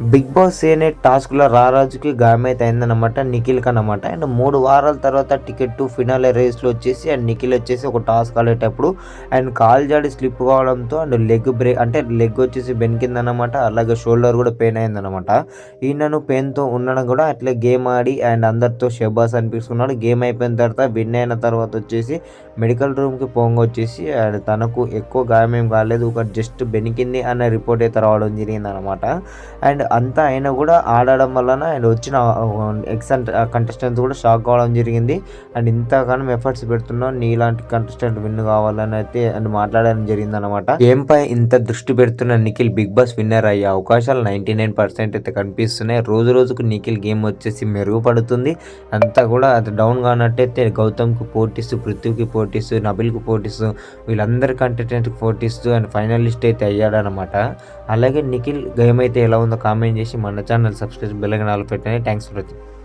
Big boss అనే టాస్క్లో రారాజుకి గాయమైతే అయిందనమాట నిఖిల్కి అనమాట అండ్ మూడు వారాల తర్వాత టికెట్ టు ఫినాలే రేస్లో వచ్చేసి అండ్ నిఖిల్ వచ్చేసి ఒక టాస్క్ ఆడేటప్పుడు అండ్ కాల్ జాడి స్లిప్ కావడంతో అండ్ లెగ్ బ్రేక్ అంటే లెగ్ వచ్చేసి బెనికిందనమాట అలాగే షోల్డర్ కూడా పెయిన్ అయిందనమాట ఈయనను పెయిన్తో ఉండడం కూడా అట్లే గేమ్ ఆడి అండ్ అందరితో షబాస్ అనిపిస్తున్నాడు. గేమ్ అయిపోయిన తర్వాత విన్ అయిన తర్వాత వచ్చేసి మెడికల్ రూమ్కి పోంగ వచ్చేసి అండ్ తనకు ఎక్కువ గాయం ఏం కాలేదు ఒక జస్ట్ బెనికింది అనే రిపోర్ట్ అయితే రావడం జరిగింది అనమాట అండ్ అంతా అయినా కూడా ఆడడం వలన అండ్ వచ్చిన ఎక్సెంట్ కంటెస్టెంట్స్ కూడా షాక్ కావడం జరిగింది. అండ్ ఇంతగానో ఎఫర్ట్స్ పెడుతున్నాం. నీలాంటి కంటెస్టెంట్ విన్ కావాలని అయితే అండ్ మాట్లాడడం జరిగింది అనమాట గేమ్ పై ఇంత దృష్టి పెడుతున్న నిఖిల్ బిగ్ బాస్ విన్నర్ అయ్యే అవకాశాలు నైంటీ నైన్ పర్సెంట్ అయితే కనిపిస్తున్నాయి. రోజు రోజుకు నిఖిల్ గేమ్ వచ్చేసి మెరుగుపడుతుంది. అంతా కూడా అది డౌన్ కానట్టయితే గౌతమ్కి పోటీస్తూ పృథ్వీకి పోటీస్తూ నబిల్కి పోటీస్తూ వీళ్ళందరి కంటెస్టెంట్కి పోటీస్తూ అండ్ ఫైనలిస్ట్ అయితే అయ్యాడనమాట అలాగే నిఖిల్ గేమ్ అయితే ఎలా ఉందో కామెంట్ చేసి మన ఛానల్ సబ్స్క్రైబ్ బెల్లగనాలు పెట్టండి. Thanks for watching